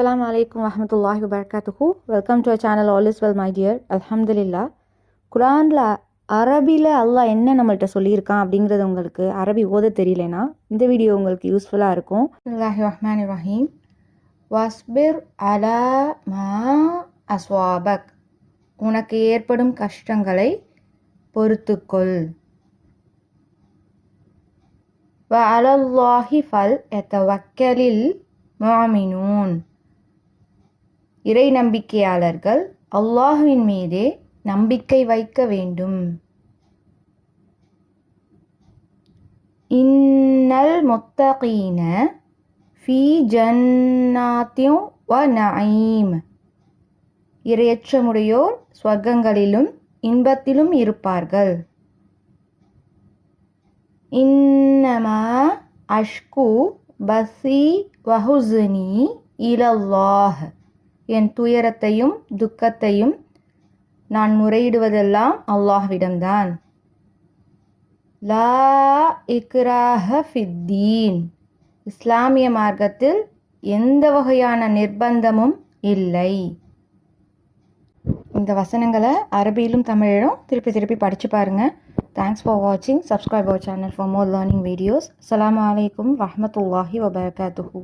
அஸ்லாம் அலைக்கும் வரமத்துல்லாஹி வபரகாத்துஹு welcome to channel all is well my dear அலமதுல்லா குரானில் அரபியில் அல்லாஹ் என்ன நம்மள்கிட்ட சொல்லியிருக்கான் அப்படிங்கிறது உங்களுக்கு அரபி ஓத தெரியலனா இந்த வீடியோ உங்களுக்கு யூஸ்ஃபுல்லாக இருக்கும். அல்லாஹி ரஹ்மான் ரஹீம் வஸ்பிர் அலா மா அஸ்வாபக் உனக்கு ஏற்படும் கஷ்டங்களை பொறுத்துக்கொள். வ அலல்லாஹி ஃபல் எத்தவக்கலில் மாமினூன் இறை நம்பிக்கையாளர்கள் அல்லாஹுவின் மீதே நம்பிக்கை வைக்க வேண்டும். இன்னல் முத்தகீன ஃபி ஜன்னாத்தியும் வ நயீம். இரையற்றமுடையோர் ஸ்வர்க்கங்களிலும் இன்பத்திலும் இருப்பார்கள். இன்னமா அஷ்கு பசி வஹுஸ்னி இலல்லாஹ். என் துயரத்தையும் துக்கத்தையும் நான் முறையிடுவதெல்லாம் அல்லாஹ்விடம்தான். லா இக்ராஹ ஃபித்தீன் இஸ்லாமிய மார்க்கத்தில் எந்த வகையான நிர்பந்தமும் இல்லை. இந்த வசனங்களை அரபியிலும் தமிழிலும் திருப்பி திருப்பி படித்து பாருங்கள் தேங்க்ஸ் ஃபார் வாட்சிங் subscribe our channel for more learning videos அலாம் வலைக்கம் வரஹ்மத்துல்லாஹி வபரகாத்துஹூ